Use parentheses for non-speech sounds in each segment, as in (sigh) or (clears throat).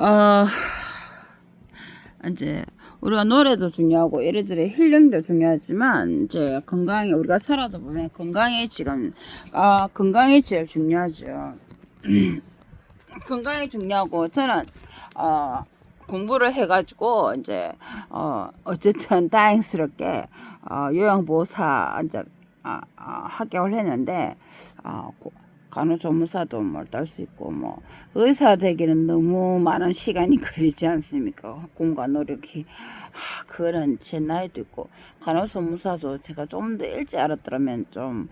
어, 이제 우리가 노래도 중요하고 이래저래 힐링도 중요하지만 이제 건강이 우리가 살아다 보면 건강이 지금 아 건강이 제일 중요하죠. (clears throat) 건강이 중요하고 저는 어 공부를 해가지고 이제 어 어쨌든 다행스럽게 어 요양보호사 이제 아, 아, 합격을 했는데 아 고- 간호조무사도 뭐딸수 있고 뭐 의사 되기는 너무 많은 시간이 (laughs) 걸리지 않습니까? 공과 노력이. 아, 그거는 제 나이도 있고 간호조무사도 제가 좀 더 일찍 알았더라면 좀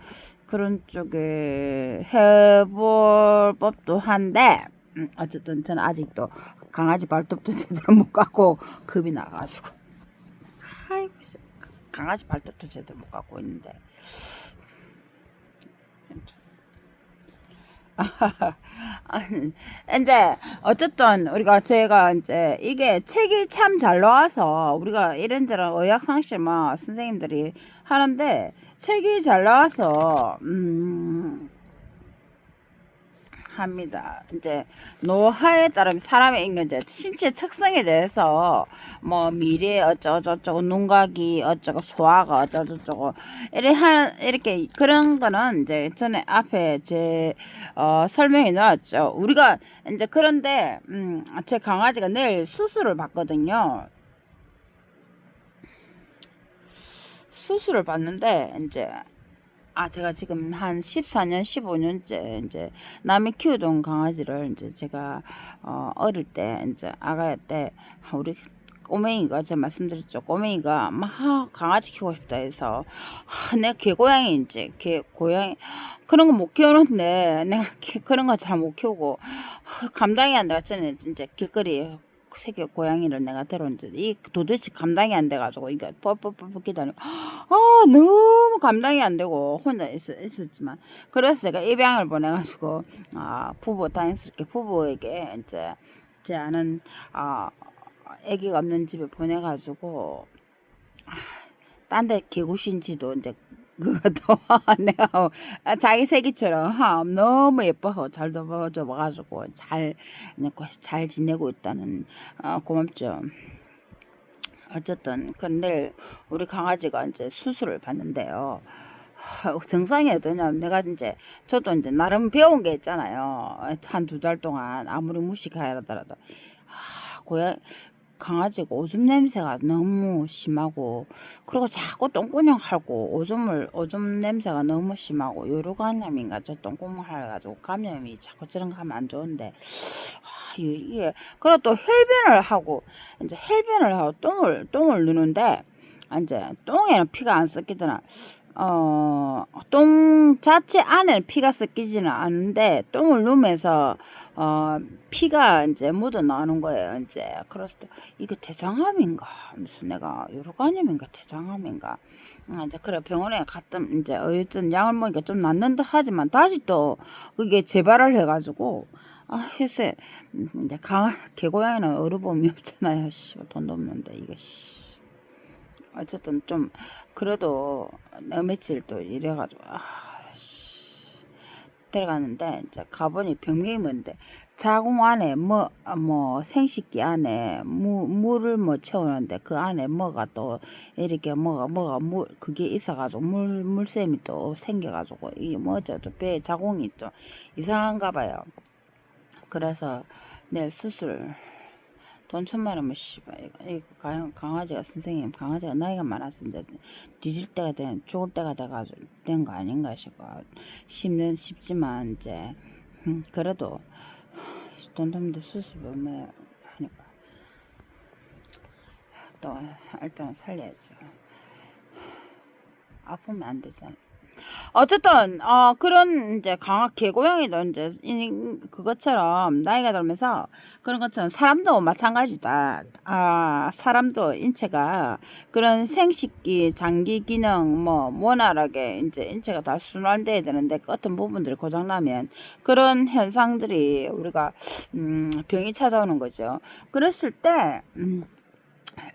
그런 쪽에 해볼 법도 한데 음, 어쨌든 저는 아직도 강아지 발톱도 (laughs) 제대로 못 깎고 겁이 나가지고. 아이고 씨, 강아지 발톱도 제대로 못 깎고 있는데 (laughs) 이제 어쨌든 우리가 제가 이제 이게 책이 참 잘 나와서 우리가 이런저런 의학 상식 뭐 선생님들이 하는데 책이 잘 나와서 음 합니다. 이제 노화에 따른 사람의 인간 이제 신체 특성에 대해서 뭐 미래 어쩌고저쩌고 눈각이 어쩌고 소화가 어쩌고저쩌고 이렇게 한 이렇게 그런 거는 이제 전에 앞에 제 어, 설명이 나왔죠. 우리가 이제 그런데 음, 제 강아지가 내일 수술을 받거든요. 수술을 받는데 이제 아, 제가 지금 한 14년, 15년째 이제 남이 키우던 강아지를 이제 제가 어, 어릴 때 이제 아가야 때 우리 꼬맹이가 제가 말씀드렸죠. 꼬맹이가 막 아, 강아지 키우고 싶다 해서 아, 내가 개고양이 이제 개 고양이 그런 거 못 키우는데 내가 개- 그런 거 잘 못 키우고 아, 감당이 안 전에 진짜 길거리에 새끼 고양이를 내가 데려온데 이 도대체 감당이 안 돼가지고 이게 뻘뻘뻘 기다려. (gasps) 아 너무 감당이 안 되고 혼자 있, 있었지만. 그래서 제가 입양을 보내가지고 아 부부 다행스럽게 부부에게 이제 제 아는 아 아기가 없는 집에 보내가지고 아, 딴데 개구신지도 이제 그것도 (laughs) 내가 아, 자기 새끼처럼 하, 너무 예뻐서 잘 도와줘 가지고 잘 이렇게 잘 지내고 있다는 어, 고맙죠. 어쨌든 근데 우리 강아지가 이제 수술을 받는데요. 하, 정상이 어떠냐면 내가 이제 저도 이제 나름 배운 게 있잖아요. 한 두 달 동안 아무리 무식하더라도 아, 고양 강아지가 오줌 냄새가 너무 심하고 그리고 자꾸 똥구녕 하고 오줌을 오줌 냄새가 너무 심하고 요로감염인가 저 똥구멍 해가지고 감염이 자꾸 저런 거 하면 안 좋은데. 아, 이- 이게 그리고 또 혈변을 하고 이제 혈변을 하고 똥을 똥을 누는데 이제 똥에는 피가 안 섞이더나 어, 똥 자체 안에 피가 섞이지는 않는데 똥을 누면서 어, 피가 이제 묻어 나오는 거예요. 이제 그래서 또 이게 대장암인가 무슨 내가 요로간염인가 대장암인가 아, 이제 그래 병원에 갔다 이제 어쨌든 약을 먹으니까 좀 낫는다 하지만 다시 또 그게 재발을 해가지고 아 글쎄 음, 이제 강 개고양이는 어르봄이 없잖아요. 씨, 돈도 없는데 이거 씨. 어쨌든 좀 그래도 내가 며칠 또 이래가지고 아 씨. 데려갔는데 이제 가보니 병명이 뭔데 자궁 안에 뭐뭐 생식기 안에 무, 물을 뭐 채우는데 그 안에 뭐가 또 이렇게 뭐가 뭐가 물 그게 있어가지고 물 물샘이 또 생겨가지고 이 뭐죠 배 자궁이 좀 이상한가 봐요. 그래서 내일 수술 돈 천만 원면 씨발. 이거, 이거 강- 강아지가 선생님 강아지가 나이가 많아서 이제 뒤질 때가 된 죽을 때가 돼가지고 된 거 아닌가 싶어 싶는 싶지만 이제. 음, 그래도 돈 없는데 수술 얼마 하니까 또 일단 살려야죠. 아프면 안 되잖아 어쨌든 어 그런 이제 강화 개고양이도 이제 이- 그것처럼 나이가 들면서 그런 것처럼 사람도 마찬가지다. 아 사람도 인체가 그런 생식기, 장기 기능 뭐 원활하게 이제 인체가 다 순환돼야 되는데 그 어떤 부분들이 고장 나면 그런 현상들이 우리가 음 병이 찾아오는 거죠. 그랬을 때 음.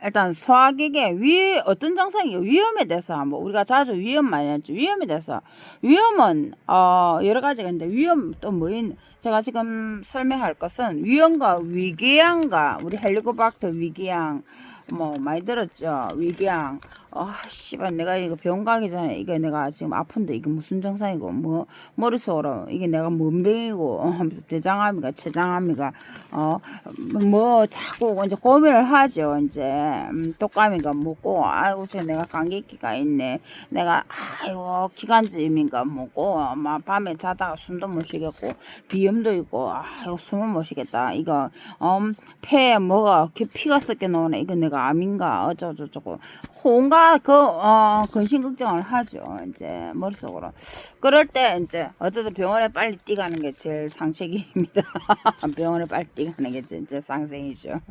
일단 소화기계 위 어떤 증상이 위험에 대해서 뭐 우리가 자주 위험 많이 했죠. 위험에 대해서. 위험은 어 여러 가지가 있는데 위험 또 뭐인 제가 지금 설명할 것은 위험과 위궤양과 우리 헬리코박터 위궤양 뭐 많이 들었죠? 위궤양. 아 씨발 내가 이거 병원 가기 전에 이게 내가 지금 아픈데 이게 무슨 증상이고 뭐 머릿속으로 이게 내가 뭔 병이고 어, 대장암이가 췌장암이가 어뭐 자꾸 이제 고민을 하죠 이제. 음, 독감인가 뭐고 아이고 저 내가 감기기가 있네. 내가 아이고 기관지임인가 뭐고 막 밤에 자다가 숨도 못 쉬겠고 비염도 있고 아이고 숨을 못 쉬겠다. 이거 음, 폐에 뭐가 피- 피가 섞여 나오네. 이거 내가 암인가? 어쩌고저쩌고. 온갖 그 어, 근심 걱정을 하죠. 이제 머릿속으로. 그럴 때 이제 어쨌든 병원에 빨리 뛰가는 게 제일 상책입니다. (laughs) 병원에 빨리 뛰가는 게 진짜 상생이죠.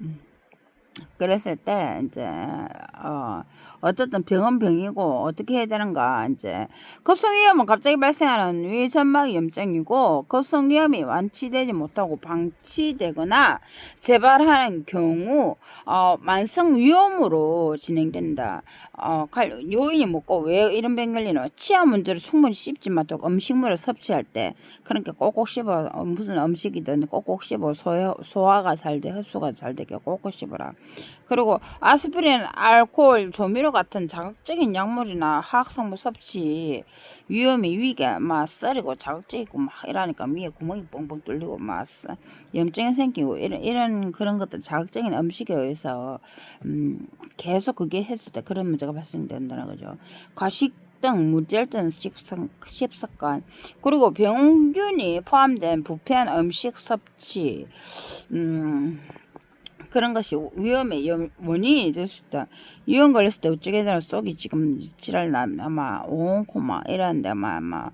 음. 그랬을 때 이제 어 어쨌든 병은 병이고 어떻게 해야 되는가 이제 급성위험은 갑자기 발생하는 위점막 염증이고 급성위험이 완치되지 못하고 방치되거나 재발하는 경우 어 만성 위험으로 진행된다. 어 갈- 요인이 뭐고 왜 이런 병 걸리노? 치아 문제를 충분히 씹지 못하고 음식물을 섭취할 때 그러니까 꼭꼭 씹어 어, 무슨 음식이든 꼭꼭 씹어 소화, 소화가 잘 돼 흡수가 잘 되게 꼭꼭 씹어라. 그리고 아스피린, 알코올, 조미료 같은 자극적인 약물이나 화학성분 섭취 위험이 위가 막 썰이고 자극적이고 막 이러니까 위에 구멍이 뻥뻥 뚫리고 막 써- 염증이 생기고 이런 이런 그런 것들 자극적인 음식에 의해서 음, 계속 그게 했을 때 그런 문제가 발생된다는 거죠. 과식 등 무절전 식습- 식습관 그리고 병균이 포함된 부패한 음식 섭취 음, 그런 것이 위험의 연- 원인이 될 수 있다. 위험 걸렸을 때 되나 속이 지금 지랄 나 아마 막 이러는데 아마 아마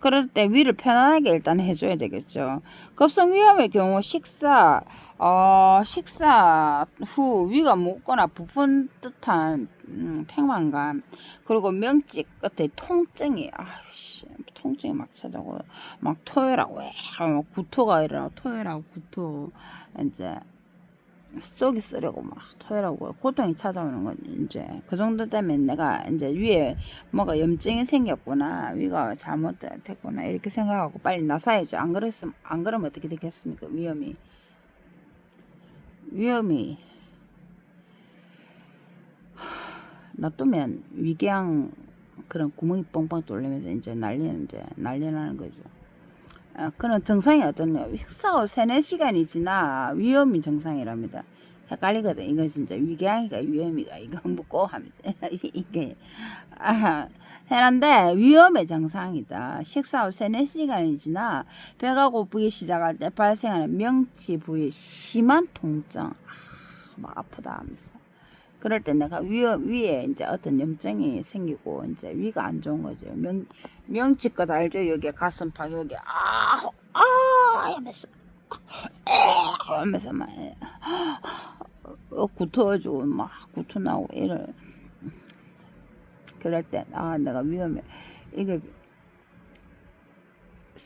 그럴 때 위를 편안하게 일단 해줘야 되겠죠. 급성 위험의 경우 식사 어 식사 후 위가 묻거나 부푼 듯한 음, 팽만감 그리고 명치 끝에 통증이 아씨 통증이 막 찾아오고 막막 구토가 일어나 토해라고 구토 이제 속이 쓰려고 막 토해라고 고통이 찾아오는 건 이제 그 정도 되면 내가 이제 위에 뭐가 염증이 생겼구나 위가 잘못됐구나 이렇게 생각하고 빨리 나사야죠. 안 그랬으면 안 그러면 어떻게 되겠습니까? 위험이. 위험이. (sighs) 놔두면 위궤양 그런 구멍이 뻥뻥 뚫리면서 이제 난리는 이제 난리 나는 거죠. 아, 그런 정상이 어떠냐. 식사 후 3, 4시간이 지나 위험이 정상이랍니다. 헷갈리거든. 이거 진짜 위궤양이가 위험이가 이거 묻고 하면서 (laughs) 이게 아, 해는데 위험의 정상이다. 식사 후 3, 4시간이 지나 배가 고프기 시작할 때 발생하는 명치 부위 심한 통증. 아, 막 아프다 하면서. 그럴 때 내가 위, 위에 이제 어떤 염증이 생기고 이제 위가 안 좋은 거죠. 명, 명치껏 알죠? 여기 가슴팍 여기 아, 아, 하면서 에 하면서 막 어, 구토가지고 막 구토 나고 이럴 그럴 때 아 내가 위험해 이게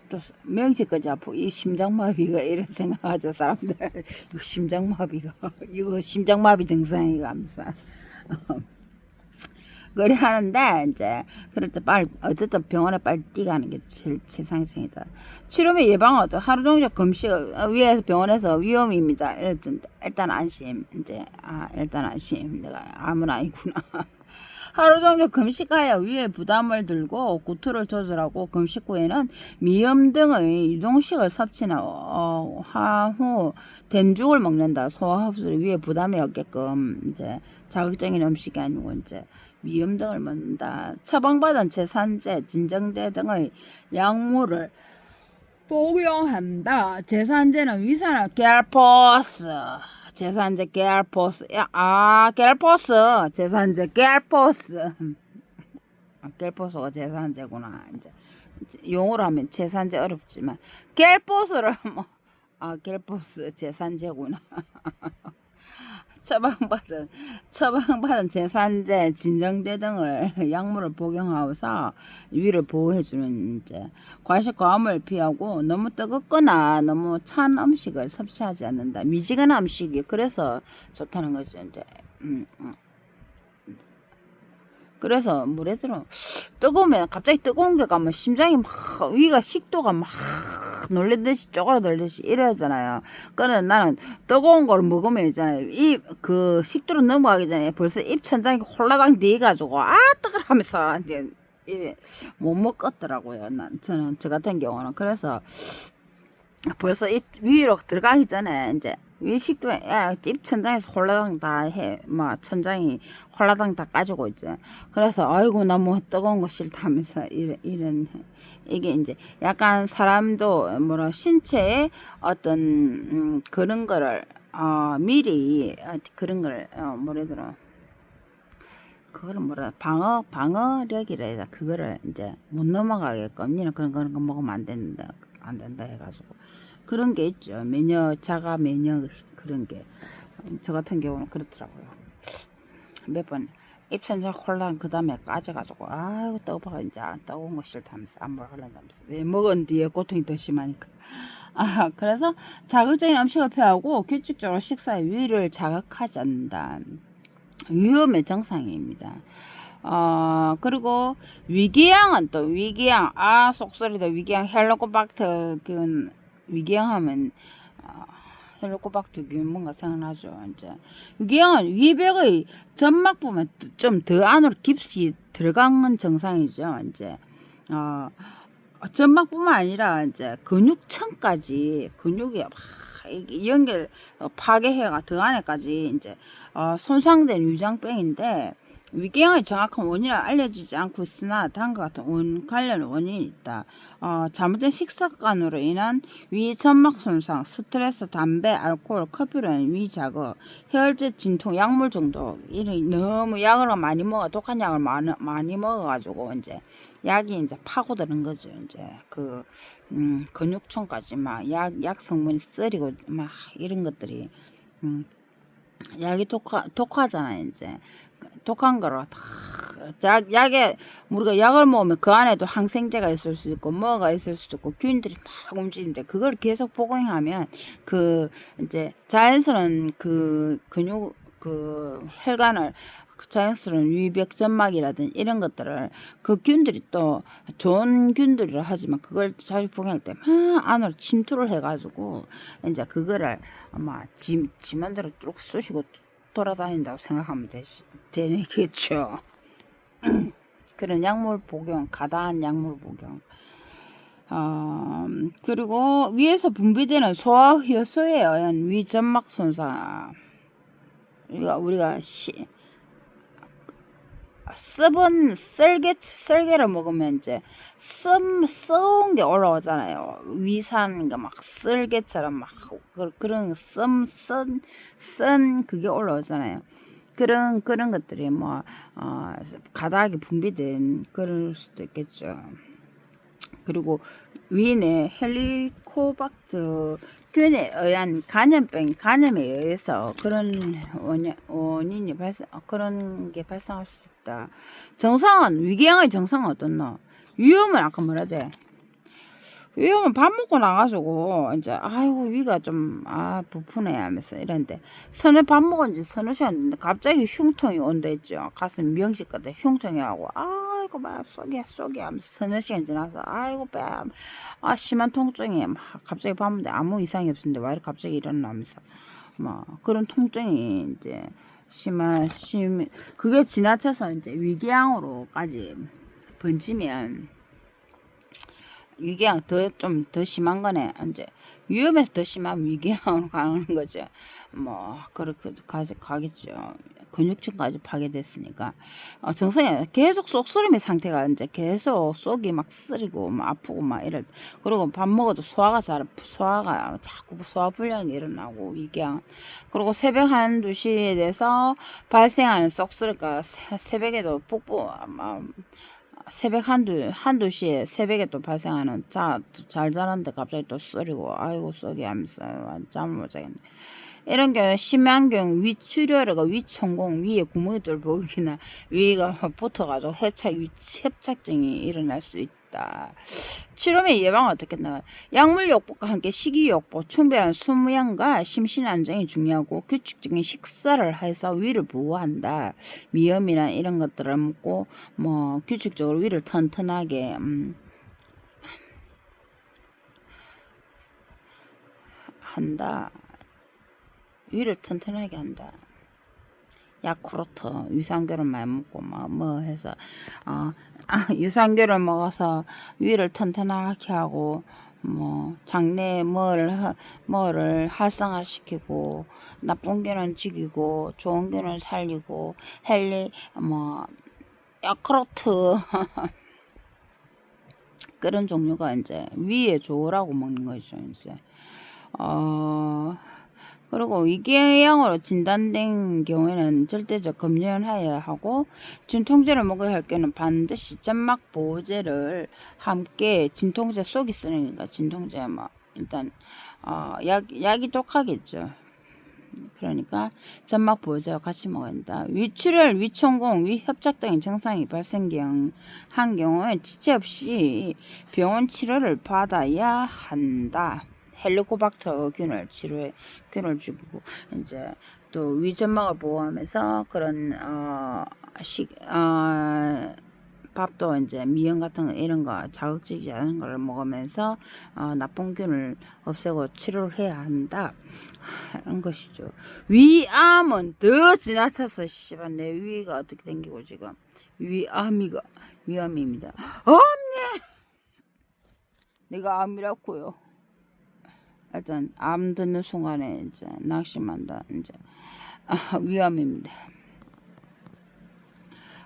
또 명치까지 아프고 이 심장마비가 이런 생각하죠 사람들. 이거 심장마비가. 이거 심장마비 증상이가 하면서. (laughs) 그래 하는데 이제 그럴 때 빨리 어쨌든 병원에 빨리 뛰가는 게 제일 최상승이다. 치료비 예방은 어떤 하루 종일 금식 어, 위에서 병원에서 위험입니다. 일단 일단 안심. 이제 아 일단 안심. 내가 아무나 아니구나. (laughs) 하루 종일 금식하여 위에 부담을 들고 구토를 조절하고 금식 후에는 미음 등의 유동식을 섭취나 어, 된죽을 먹는다. 소화 흡수를 위에 부담이 없게끔 이제 자극적인 음식이 아니고 이제 미음 등을 먹는다. 처방받은 제산제, 진정제 등의 약물을 복용한다. 제산제는 위산화 겔포스, 제산제 겔포스, 야, 아 겔포스, 제산제 겔포스. 아, 겔포스가 제산제구나. 이제 용어로 하면 제산제 어렵지만 겔포스를 뭐, 아 겔포스 제산제구나. (laughs) 처방받은 처방받은 제산제, 진정제 등을 (laughs) 약물을 복용하고서 위를 보호해주는 이제 과식 과음을 피하고 너무 뜨겁거나 너무 찬 음식을 섭취하지 않는다. 미지근한 음식이 그래서 좋다는 거죠. 이제 음, 음. 그래서 물에 들어 뜨거우면 갑자기 뜨거운 게 가면 심장이 막 위가 식도가 막 놀래듯이 쪼그라들듯이 이러잖아요. 그런데 나는 뜨거운 걸 먹으면 있잖아요. 이그 식도로 넘어가기 전에 벌써 입 천장이 홀라당 뒤가지고 아 뜨거라 하면서 이제 이못 먹겠더라고요. 난 저는 저 같은 경우는 그래서 벌써 입 위로 들어가기 전에 이제 위 식도에 야, 입 천장에서 홀라당 다 해, 막 천장이 홀라당 다 까지고 있지. 그래서 아이고 나 뭐 뜨거운 거 싫다면서 이런 이런 이게 이제 약간 사람도 뭐라 신체에 어떤 음, 그런 거를 어, 미리 어, 그런 걸 어, 뭐래더라 그거를 뭐라 방어 방어력이라 해야? 그거를 이제 못 넘어가게끔 니는 그런 그런 거 먹으면 안 된다 안 된다 해가지고 그런 게 있죠. 면역 자가 면역 그런 게. 저 같은 경우는 그렇더라고요. 몇 번 입천장 혼란 그 다음에 까져가지고 아이고 떠봐 이제 안 뜨거운 거 싫다면서 안 먹으려면서 왜 먹은 뒤에 고통이 더 심하니까. 아 그래서 자극적인 음식을 피하고 규칙적으로 식사의 위를 자극하지 않는다. 위험의 정상입니다. 어, 그리고 위궤양은 또 위궤양, 아, 속소리다. 위궤양 헬로코박터 균, 위궤양 하면, 어, 헬로코박터 균 뭔가 생각나죠, 이제. 위궤양은 위벽의 점막 부분 좀 더 안으로 깊이 들어간 정상이죠, 이제. 어, 점막뿐만 아니라 이제 근육층까지 근육이 막 연결 어, 파괴해가 더 안에까지 이제 어, 손상된 위장병인데 위궤양의 정확한 원인은 알려지지 않고 있으나 다음과 같은 원 관련 원인이 있다. 어, 잘못된 식습관으로 인한 위 점막 손상, 스트레스, 담배, 알코올, 커피로 인한 위 자극, 혈제 진통, 약물 중독 이런 너무 약을 많이 먹어 독한 약을 많이, 많이 먹어가지고 이제 약이 이제 파고드는 거죠. 이제 그 음, 근육층까지 막 약 약 성분이 쓰리고 막 이런 것들이 음, 약이 독하 독하잖아요. 이제 독한 거로 다 약, 약에 우리가 약을 먹으면 그 안에도 항생제가 있을 수 있고 뭐가 있을 수도 있고 균들이 막 움직이는데 그걸 계속 복용하면 그 이제 자연스러운 그 근육 그 혈관을 그 자연스러운 위벽 점막이라든 이런 것들을 그 균들이 또 좋은 균들이라 하지만 그걸 자주 복용할 때 막 안으로 침투를 해가지고 이제 그거를 아마 지, 지 맘대로 쭉 쑤시고 돌아다닌다고 생각하면 되시, 되겠죠. (clears throat) 그런 약물 복용, 가다한 약물 복용. 어, 그리고 위에서 분비되는 소화 의한 위점막 손상. 우리가 우리가 시, 습은 썰개 썰개를 먹으면 이제 씀 썩은 게 올라오잖아요. 위산가 막 썰개처럼 막 그- 그런 씀쓴쓴 그게 올라오잖아요. 그런 그런 것들이 뭐 어, 가다하게 분비된 그럴 수도 있겠죠. 그리고 위에 헬리코박터 균에 의한 간염병 간염에 의해서 그런 원인, 원인이 발생 그런 게 발생할 수 있 다. 정상은 위궤양의 정상은 어떻노? 위험은 아까 뭐라 돼? 위험은 밥 먹고 나가지고 이제 아이고 위가 좀 아 부푸네 하면서 이랬는데 서너 밥 먹은 지 서너 시간 됐는데 갑자기 흉통이 온다 했죠. 가슴 명식 같아 흉통이 하고 아이고 막 쏘게 쏘게 하면서 서너 시간 지나서 아이고 뺨 아 심한 통증이 막 갑자기 봤는데 아무 이상이 없었는데 왜 이렇게 갑자기 일어나면서 막 그런 통증이 이제 심한 심 그게 지나쳐서 이제 위궤양으로까지 번지면 위궤양 더 좀 더 심한 거네. 이제 위험해서 더 심한 위궤양으로 가는 거죠. 뭐 그렇게 가지 가겠죠. 근육층까지 파괴됐으니까 어, 정상에 계속 쏙쓰림의 상태가 이제 계속 속이 막 쓰리고 막 아프고 막 이럴 그리고 밥 먹어도 소화가 잘 소화가 자꾸 소화 불량이 일어나고 위궤양 그리고 새벽 한 두 시에 돼서 발생하는 쏙쓰리가 새벽에도 폭포 아마 새벽 한두 한두 시에 새벽에 또 발생하는 자 잘 자는데 갑자기 또 쓰리고 아이고 썩이 하면서 잠을 못 자겠네. 이런 경우 위출혈이가 위천공 위에 구멍이 뚫 보이기나 위가 붙어가지고 협착 위 협착증이 일어날 수 있다. 치료면 예방 어떻게 나? 약물 요법과 함께 식이요법, 충분한 수무양과 심신 안정이 중요하고 규칙적인 식사를 해서 위를 보호한다. 미염이나 이런 것들을 먹고 뭐 규칙적으로 위를 튼튼하게 음, 한다. 위를 튼튼하게 한다. 야쿠르트 유산균을 많이 먹고 뭐, 뭐 해서 어, 아, (laughs) 유산균을 먹어서 위를 튼튼하게 하고 뭐 장내에 뭐를 하- 뭐를 활성화시키고 나쁜 균은 죽이고 좋은 균은 살리고 헬리 뭐 야쿠르트 (laughs) 그런 종류가 이제 위에 좋으라고 먹는 거죠 이제 어 그리고 위궤양으로 진단된 경우에는 절대적 검연하여야 하고 진통제를 먹어야 할 경우는 반드시 점막 보호제를 함께 진통제 속이 쓰니까 진통제 뭐 일단 어, 약 약이 독하겠죠. 그러니까 점막 보호제와 같이 먹어야 한다. 위출혈, 위천공, 위협착 등의 증상이 발생한 경우에 지체 없이 병원 치료를 받아야 한다. 헬리코박터 균을 치료해 균을 주고 이제 또 위점막을 보호하면서 그런 어식 어, 밥도 이제 미연 같은 거 이런 거 자극적이지 않은 걸 먹으면서 어, 나쁜 균을 없애고 치료를 해야 한다 이런 것이죠. 위암은 더 지나쳐서 씨발 내 위가 어떻게 생기고 지금 위암이가 위암입니다. (gasps) 암네 내가 암이라고요. 일단 암 듣는 순간에 이제 낙심한다 이제 아, 위암입니다.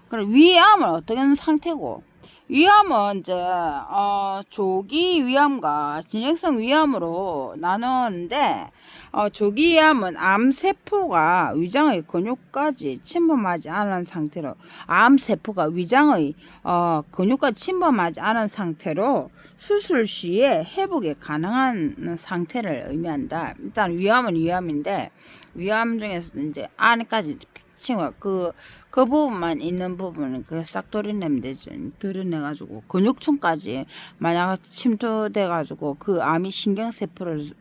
그럼 위암은 어떻게 하는 상태고 위암은 이제 어, 조기 위암과 진행성 위암으로 나누는데 어, 조기 위암은 암 세포가 위장의 근육까지 침범하지 않은 상태로 암 세포가 위장의 어, 근육까지 침범하지 않은 상태로 수술 시에 회복이 가능한 상태를 의미한다. 일단 위암은 위암인데 위암 중에서 이제 안에까지 친구 그, 그 부분만 있는 부분은 그싹 도려내면 되죠. 도려내가지고 근육층까지 만약 침투돼가지고 그 암이 신경세포를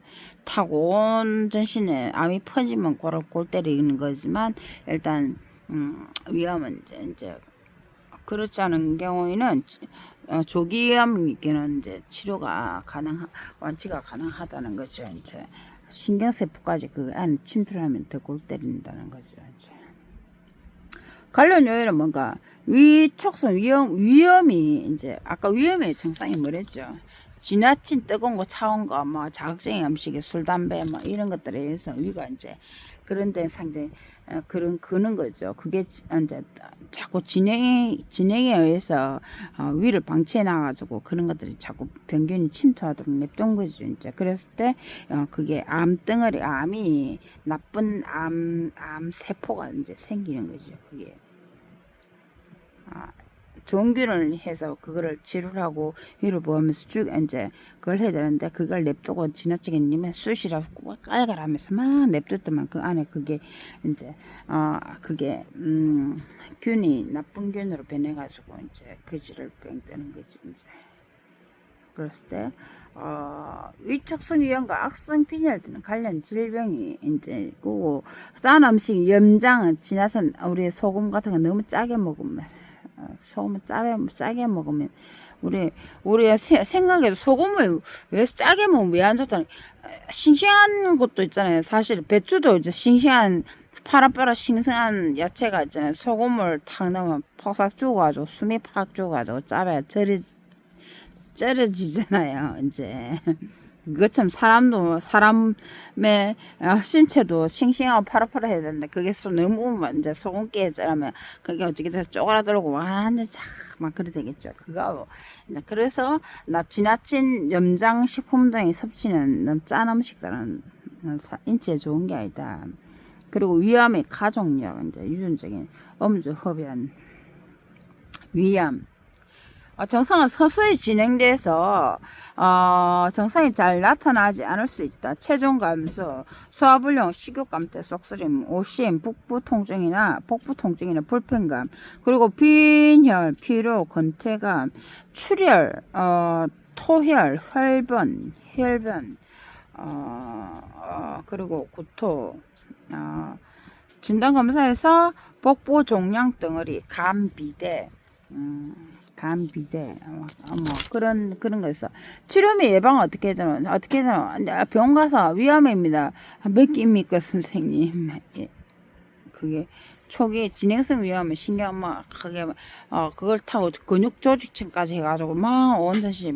타고 온 전신에 암이 퍼지면 골, 골 때리는 거지만 일단 음, 위암은 이제, 이제 그렇지 않은 경우에는 어, 조기암이기는 이제 치료가 가능 완치가 가능하다는 거죠. 이제 신경세포까지 그 안에 침투를 하면 더 골 때린다는 거죠. 이제. 관련 요인은 뭔가 위촉성 위험 위험이 이제 아까 위험의 증상이 뭐랬죠? 지나친 뜨거운 거 차온 거 뭐 자극적인 음식에 술 담배 뭐 이런 것들에 의해서 위가 이제 그런 데 상대 어, 그런 그는 거죠. 그게 지- 이제 자꾸 진행에 진행에 의해서 어, 위를 방치해 놔가지고 그런 것들이 자꾸 병균이 침투하도록 냅둔 거죠. 이제 그랬을 때 어, 그게 암 덩어리 암이 나쁜 암, 암 세포가 이제 생기는 거죠. 그게. 아, 종균을 해서 그거를 치료를 하고 위를 보면서 쭉 이제 그걸 해야 되는데 그걸 냅두고 지나치게 님면 쑤시라고 깔깔하면서 막 냅뒀더만 그 안에 그게 이제 어 그게 음 균이 나쁜 균으로 변해가지고 이제 그지를 뺑 뜨는 거지 이제. 그랬을 때, 어, 위축성 위염과 악성 빈혈 등 관련 질병이 이제 있고, 짠 음식, 염장은 지나서 우리 소금 같은 거 너무 짜게 먹으면, 어, 소금을 짜게, 짜게 먹으면, 우리, 우리가 세- 생각해도 소금을 왜 짜게 먹으면 왜 안 좋다는, 싱싱한 것도 있잖아요. 사실 배추도 이제 싱싱한, 파라파라 싱싱한 야채가 있잖아요. 소금을 탁 넣으면 퍽싹 죽어가지고, 숨이 팍 죽어가지고, 짜봐야 저리, 쩔어지잖아요, 이제. 그것처럼 사람도, 사람의 어, 신체도 싱싱하고 파라파라 해야 되는데, 그게 소- 너무 이제 소금기에 쩔으면, 그게 어떻게 돼서 쪼그라들고 완전 쫙막 그래 되겠죠. 그거. 그래서, 나 지나친 염장 식품 등의 섭취는 너무 짠 음식들은 사- 인체에 좋은 게 아니다. 그리고 위암의 가족력, 이제 유전적인 음주 흡연, 위암, 어, 정상은 서서히 진행돼서 어, 정상이 잘 나타나지 않을 수 있다. 체중 감소, 소화불량, 식욕감 때 속쓰림, 오심, 북부 통증이나 복부 통증이나 불편감, 그리고 빈혈, 피로, 건태감, 출혈, 어, 토혈, 혈변, 혈변, 어, 어, 그리고 구토, 어, 진단검사에서 복부 종양 덩어리, 간 비대, 음, 간 비대, 어, 어, 뭐 그런 그런 거 있어. 치료미 예방 어떻게 되는 어떻게 되는 병원 가서 위험입니다. 몇 끼입니까 선생님? 예. 그게 초기 진행성 위험은 신경 막 크게 어 그걸 타고 근육 조직층까지 해가지고 막 온듯이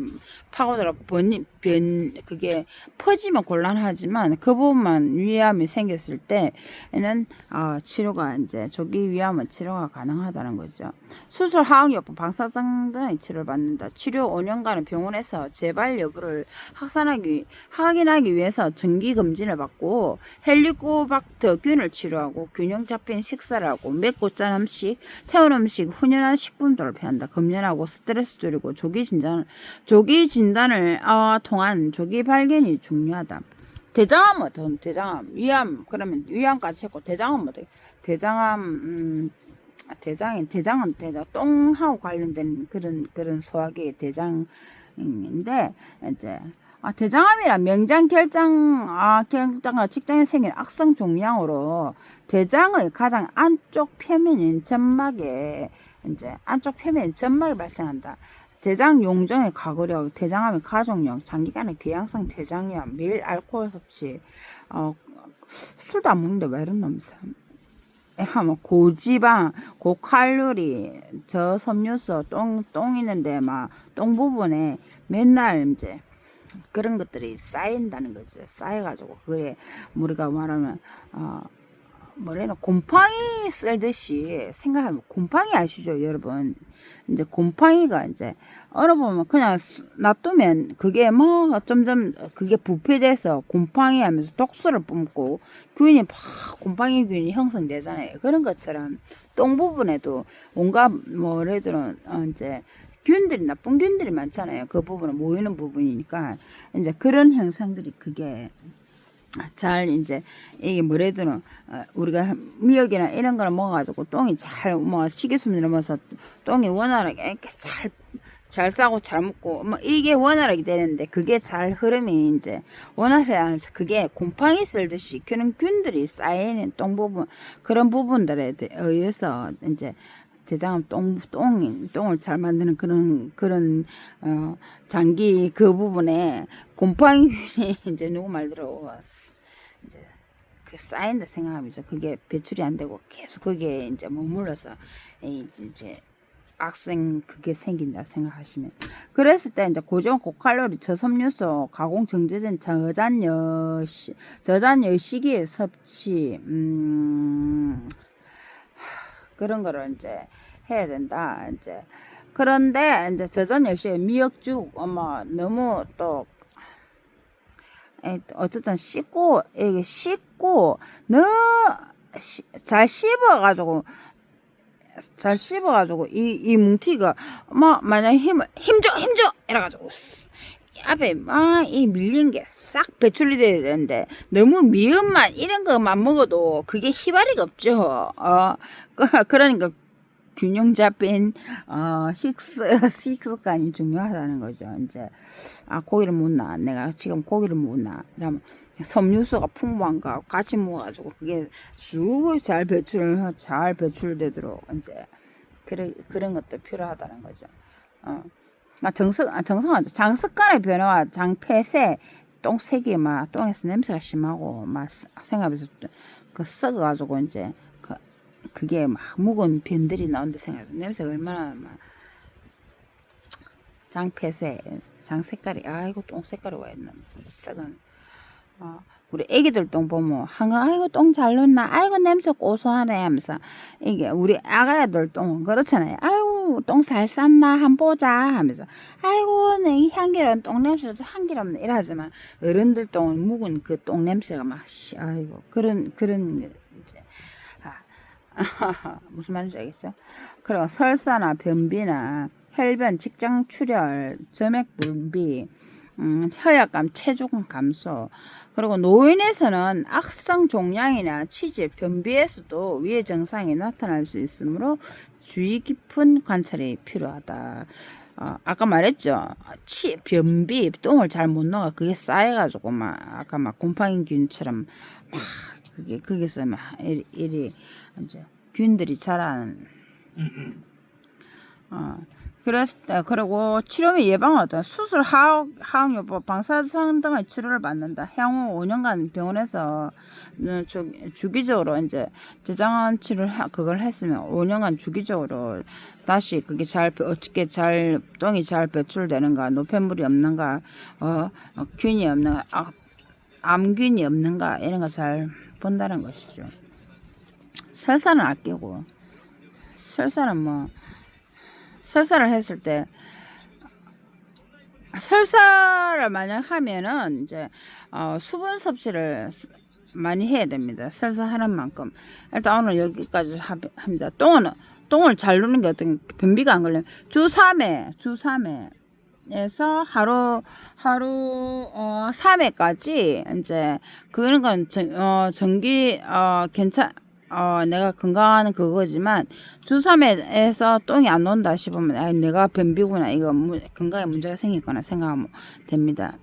파고들어 변, 변 그게 퍼지면 곤란하지만 그 부분만 위험이 생겼을 때에는 어 치료가 이제 조기 위험은 치료가 가능하다는 거죠. 수술 하악요법 방사성 등의 치료를 받는다. 치료 5년간은 병원에서 재발 여부를 확산하기 확인하기 위해서 정기 검진을 받고 헬리코박터 균을 치료하고 균형 잡힌 식사를 하고 맵고 짠 음식, 태운 음식, 훈연한 식품들을 피한다. 검연하고 스트레스 줄이고 조기 진단 조기 진단을 어, 통한 조기 발견이 중요하다. 대장암 어떤 대장암 위암 그러면 위암까지 했고 대장암 어떻게 대장암 음, 대장인 대장은 대장 똥하고 관련된 그런 그런 소화기 대장인데 이제 아, 대장암이란 명장 결장 아 결장과 직장에 생긴 악성 종양으로 대장의 가장 안쪽 표면인 점막에 이제 안쪽 표면 점막이 발생한다. 대장 용종의 가거력, 대장암의 가족력, 장기간의 궤양성 대장염, 매일 알코올 섭취, 어, 술도 안 먹는데 왜 이런 놈이야? 하면 고지방, 고칼로리, 저섬유소, 똥, 똥 있는데 막 똥 부분에 맨날 이제 그런 것들이 쌓인다는 거죠. 쌓여가지고 그래 우리가 말하면 어 뭐래나 곰팡이 쓸듯이 생각하면 곰팡이 아시죠, 여러분? 이제 곰팡이가 이제 어느 보면 그냥 수- 놔두면 그게 뭐 점점 그게 부패돼서 곰팡이 하면서 독소를 뿜고 균이 막 곰팡이 균이 형성되잖아요. 그런 것처럼 똥 부분에도 온갖 뭐래들은 어 이제 균들이 나쁜 균들이 많잖아요. 그 부분은 모이는 부분이니까 이제 그런 현상들이 그게 잘 이제 이게 뭐래도는 어, 우리가 미역이나 이런 거를 먹어가지고 똥이 잘 뭐 식이섬유 넘어서 똥이 원활하게 이렇게 잘잘 싸고 잘 먹고 뭐 이게 원활하게 되는데 그게 잘 흐름이 이제 원활해야 해서 그게 곰팡이 쓸듯이 그런 균들이 쌓이는 똥 부분 그런 부분들에 대- 의해서 이제 대장암 똥, 똥, 똥을 잘 만드는 그런, 그런, 어, 장기 그 부분에 곰팡이균이 (laughs) 이제 누구 말대로 이제 그 쌓인다 생각하면서 그게 배출이 안 되고 계속 거기에 이제 머물러서 이 이제 악생 그게 생긴다 생각하시면. 그랬을 때 이제 고지방 고칼로리 저섬유소 가공 정제된 저잔여 시- 저잔여 시기의 섭취 음 그런 거를 이제 해야 된다. 이제 그런데 이제 저잔여 시에 미역죽 어머 너무 또 에, 어쨌든 씻고 이게 씻고 너잘 씹어가지고 잘 씹어가지고 이 이 뭉티가 막 만약 힘을 힘줘 힘줘! 이래가지고 앞에 막 이 밀린 게 싹 배출이 돼야 되는데 너무 미음만 이런 것만 먹어도 그게 희발이가 없죠. 어 그- (laughs) 그러니까 균형 잡힌 어 식스 (laughs) 식습관이 중요하다는 거죠. 이제 아 고기를 못 나. 내가 지금 고기를 못 나. 그러면 섬유소가 풍부한 거 같이 먹어가지고 그게 쭉잘 배출 잘 배출되도록 이제 그런 그런 것도 필요하다는 거죠. 어. 아 정석 아 정성하죠. 장습관의 변화와 장폐세 똥색이 막 똥에서 냄새가 심하고 막 생각해서 그 썩어가지고 이제 그 그게 막 묵은 변들이 나온다 생각해 냄새가 얼마나 막 장폐세 장 색깔이 아이고 똥 색깔이 와 있나. 썩은. 어, 우리 애기들 똥 보면 한거 아이고 똥 잘 넣나? 아이고 냄새 고소하네 하면서 이게 우리 아가야들 똥은 그렇잖아요. 아이고 똥잘 쌌나 한 보자 하면서 아이고 내 향기로운 똥 냄새도 향기롭네 이러지만 어른들 똥은 묵은 그 똥 냄새가 막 씨, 아이고 그런 그런 아, (laughs) 무슨 말인지 알겠죠? 그리고 설사나 변비나 혈변, 직장 출혈, 점액 분비, 음, 혈압감, 체중 감소, 그리고 노인에서는 악성 종양이나 치질, 변비에서도 위의 증상이 나타날 수 있으므로 주의 깊은 관찰이 필요하다. 어, 아까 말했죠. 치, 변비, 똥을 잘 못 넣어. 그게 쌓여가지고, 막, 아까 막 곰팡이균처럼, 막, 그게, 거기서 막, 이리, 이리 이제, 균들이 자라는, 어, 그래서, 그리고 치료미 예방하다. 수술, 하악, 하악요법, 방사선 등의 치료를 받는다. 향후 5년간 병원에서 음, 주, 주기적으로 이제 재장원 치료를, 하- 그걸 했으면 5년간 주기적으로 다시 그게 잘, 배- 어떻게 잘, 똥이 잘 배출되는가, 노폐물이 없는가, 어, 어, 균이 없는가, 아, 암균이 없는가, 이런 거 잘 본다는 것이죠. 설사는 아끼고, 설사는 뭐, 설사를 했을 때, 설사를 만약 하면은 이제 어, 수분 섭취를 많이 해야 됩니다. 설사하는 만큼. 일단 오늘 여기까지 하- 합니다. 똥은 똥을 잘 누는 게 어떤 변비가 안 걸려요. 주 3회, 주 3회 에서 하루 하루 어 3회까지 이제 그런 건 정, 어 전기 어 괜찮 어 내가 건강한 그거지만 주 3회에서 똥이 안 논다 싶으면 아 내가 변비구나 이거 무- 건강에 문제가 생겼거나 생각하면 됩니다.